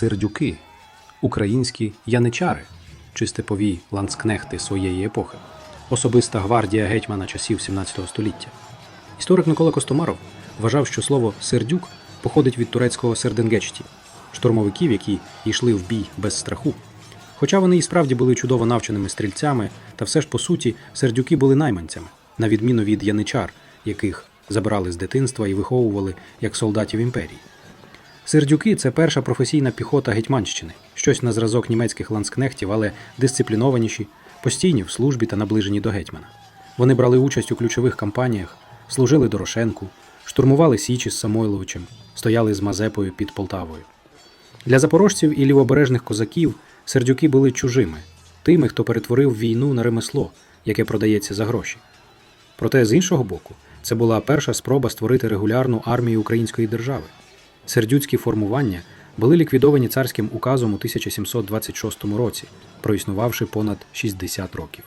сердюки, українські яничари чи степові ланцкнехти своєї епохи, особиста гвардія гетьмана часів 17 століття. Історик Микола Костомаров вважав, що слово сердюк походить від турецького серденгечті штурмовиків, які йшли в бій без страху. Хоча вони і справді були чудово навченими стрільцями, та все ж по суті сердюки були найманцями, на відміну від яничар, яких забирали з дитинства і виховували як солдатів імперії. Сердюки це перша професійна піхота Гетьманщини, щось на зразок німецьких ланскнехтів, але дисциплінованіші, постійні в службі та наближені до гетьмана. Вони брали участь у ключових кампаніях, служили Дорошенку, штурмували Січі з Самойловичем, стояли з Мазепою під Полтавою. Для запорожців і лівобережних козаків сердюки були чужими, тими, хто перетворив війну на ремесло, яке продається за гроші. Проте, з іншого боку, це була перша спроба створити регулярну армію української держави. Сердюцькі формування були ліквідовані царським указом у 1726 році, проіснувавши понад 60 років.